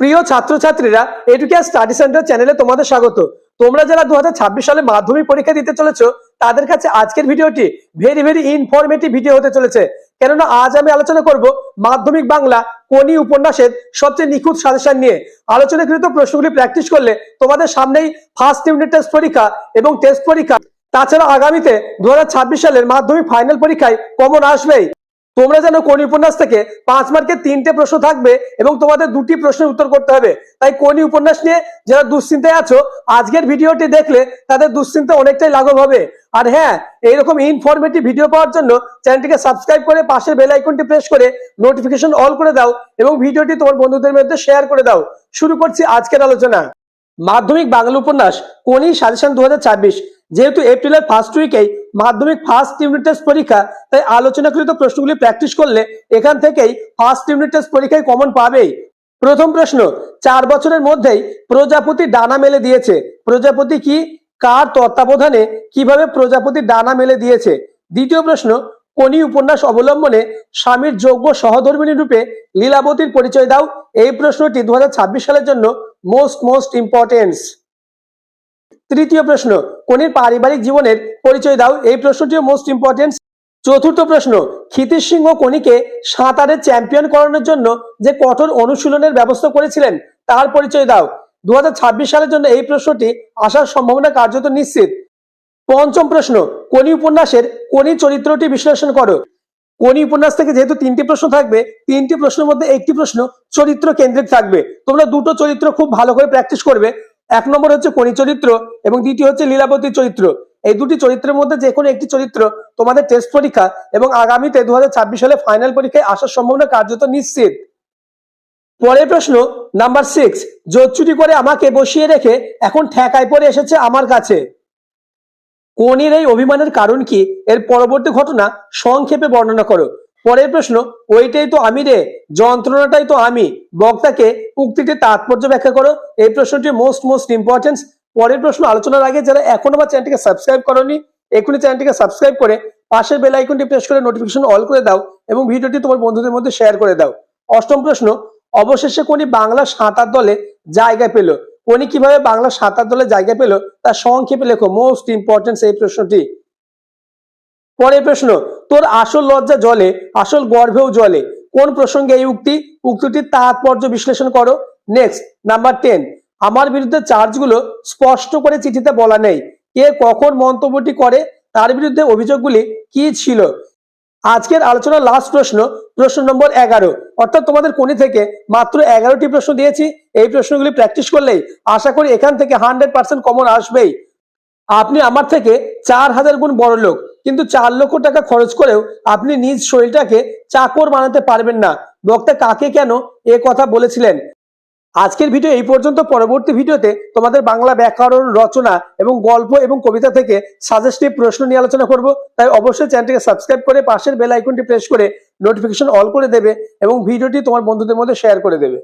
প্রিয় ছাত্রছাত্রীরা educare study centre চ্যানেলে তোমাদের স্বাগত। তোমরা যারা দু হাজার ছাব্বিশ সালে মাধ্যমিক পরীক্ষা দিতে চলেছ, তাদের কাছে আজকের ভিডিওটি ভেরি ভেরি ইনফরমেটিভ ভিডিও হতে চলেছে। কেননা আজ আমি আলোচনা করব মাধ্যমিক বাংলা কোনি উপন্যাসের সবচেয়ে নিখুঁত সাজেশন নিয়ে। আলোচনাকৃত প্রশ্নগুলি প্র্যাকটিস করলে তোমাদের সামনেই ফার্স্ট ইউনিট টেস্ট পরীক্ষা এবং টেস্ট পরীক্ষা। তাছাড়া আগামীতে দু হাজার ছাব্বিশ সালের মাধ্যমিক ফাইনাল পরীক্ষায় কমন আসবেই। তোমরা যেন কোন উপন্যাস থেকে পাঁচ মার্কের তিনটে প্রশ্ন থাকবে এবং তোমাদের দুটি প্রশ্নের উত্তর করতে হবে। তাই কোন উপন্যাস নিয়ে যারা দুশ্চিন্তায় আছো, আজকের ভিডিওটি দেখলে তাদের দুশ্চিন্তা অনেকটাই লাঘব হবে। আর হ্যাঁ এইরকম ইনফরমেটিভ ভিডিও পাওয়ার জন্য চ্যানেলটিকে সাবস্ক্রাইব করে পাশের বেল আইকনটি প্রেস করে নোটিফিকেশন অল করে দাও এবং ভিডিওটি তোমার বন্ধুদের মধ্যে শেয়ার করে দাও। শুরু করছি আজকের আলোচনা। মাধ্যমিক বাংলা উপন্যাস কোনি সাজেশন দু হাজার যেহেতু এপ্রিলের ফার্স্ট উইকেই মাধ্যমিক ফার্স্ট ইউনিট টেস্ট পরীক্ষা, তাই আলোচনাকৃত প্রশ্নগুলি প্র্যাকটিস করলে এখান থেকেই ফার্স্ট ইউনিট টেস্ট পরীক্ষায় কমন পাবেই। প্রথম প্রশ্ন, চার বছরের মধ্যেই প্রজাপতি ডানা মেলে দিয়েছে। প্রজাপতি কি? কার তত্ত্বাবধানে কীভাবে প্রজাপতি ডানা মেলে দিয়েছে? দ্বিতীয় প্রশ্ন কোনি উপন্যাস অবলম্বনে স্বামীর যোগ্য সহধর্মিণী রূপে লীলাবতীর পরিচয় দাও। এই প্রশ্নটি দু হাজার ছাব্বিশ সালের জন্য মোস্ট মোস্ট ইম্পর্টেন্স তৃতীয় প্রশ্ন কোনির পারিবারিক জীবনের পরিচয় দাও। এই প্রশ্নটিও মোস্ট ইম্পর্টেন্ট চতুর্থ প্রশ্ন, ক্ষিতিশ সিংহ কোনিকে সাঁতারে চ্যাম্পিয়ন করানোর জন্য যে কঠোর অনুশীলনের ব্যবস্থা করেছিলেন, তার পরিচয় দাও। দুহাজার ছাব্বিশ সালের জন্য এই প্রশ্নটি আসার সম্ভাবনা কার্যত নিশ্চিত। পঞ্চম প্রশ্ন কোনি উপন্যাসের কোনি চরিত্রটি বিশ্লেষণ করো। কোনি উপন্যাস থেকে যেহেতু তিনটি প্রশ্ন থাকবে, তিনটি প্রশ্নের মধ্যে একটি প্রশ্ন চরিত্র কেন্দ্রিক থাকবে। তোমরা দুটো চরিত্র খুব ভালো করে প্র্যাকটিস করবে। এক নম্বর হচ্ছে কোনি চরিত্র এবং দ্বিতীয় হচ্ছে লীলাবতী চরিত্র। এই দুটি চরিত্রের মধ্যে যে কোনো একটি চরিত্র তোমাদের টেস্ট পরীক্ষা এবং আগামীতে দু হাজার ছাব্বিশ সালে ফাইনাল পরীক্ষায় আসার সম্ভাবনা কার্যত নিশ্চিত। পরের প্রশ্ন নাম্বার সিক্স জোচ্চুরি করে আমাকে বসিয়ে রেখে এখন ঠেকায় পড়ে এসেছে আমার কাছে। কোনির এই অভিমানের কারণ কি? এর পরবর্তী ঘটনা সংক্ষেপে বর্ণনা করো। পরের প্রশ্ন, ওইটাই তো আমি রে, যন্ত্রণাটাই তো আমি। বক্তাকে উক্তিটির তাৎপর্য ব্যাখ্যা করো। এই প্রশ্নটি মোস্ট মোস্ট ইম্পর্টেন্স পরের প্রশ্ন, আলোচনার আগে যারা এখনও বা চ্যানেলটিকে সাবস্ক্রাইব করনি এখনই চ্যানেলটিকে সাবস্ক্রাইব করে পাশের বেল আইকনটি প্রেস করে নোটিফিকেশন অল করে দাও এবং ভিডিওটি তোমার বন্ধুদের মধ্যে শেয়ার করে দাও। অষ্টম প্রশ্ন, অবশেষে কোনি বাংলা সাঁতার দলে জায়গা পেল? কোনি কীভাবে বাংলা সাঁতার দলে জায়গা পেল? তার সংক্ষেপে লেখো মোস্ট ইম্পর্টেন্স এই প্রশ্নটি। পরের প্রশ্ন তোর আসল লজ্জা জলে, আসল গর্ভেও জলে। কোন প্রসঙ্গে এই উক্তি? উক্তিটির তাৎপর্য বিশ্লেষণ করো। নেক্সট নাম্বার টেন আমার বিরুদ্ধে চার্জগুলো স্পষ্ট করে চিঠিতে বলা নেই। কে কখন মন্তব্যটি করে? তার বিরুদ্ধে অভিযোগগুলি কি ছিল? আজকের আলোচনার লাস্ট প্রশ্ন প্রশ্ন নম্বর এগারো। অর্থাৎ তোমাদের কোনি থেকে মাত্র এগারোটি প্রশ্ন দিয়েছি। এই প্রশ্নগুলি প্র্যাকটিস করলেই আশা করি এখান থেকে হান্ড্রেড পার্সেন্ট কমন আসবেই। আপনি আমার থেকে চার হাজার গুণ বড় লোক কিন্তু চার লক্ষ টাকা খরচ করেও আপনি নিজ শরীরটাকে চাকর বানাতে পারবেন না। বক্তা কাকে কেন এ কথা বলেছিলেন? আজকের ভিডিও এই পর্যন্ত। পরবর্তী ভিডিওতে তোমাদের বাংলা ব্যাকরণ রচনা এবং গল্প এবং কবিতা থেকে সাজেস্টিভ প্রশ্ন নিয়ে আলোচনা করব। তাই অবশ্যই চ্যানেলটিকে সাবস্ক্রাইব করে পাশের বেল আইকনটি প্রেস করে নোটিফিকেশন অল করে দেবে এবং ভিডিওটি তোমার বন্ধুদের মধ্যে শেয়ার করে দেবে।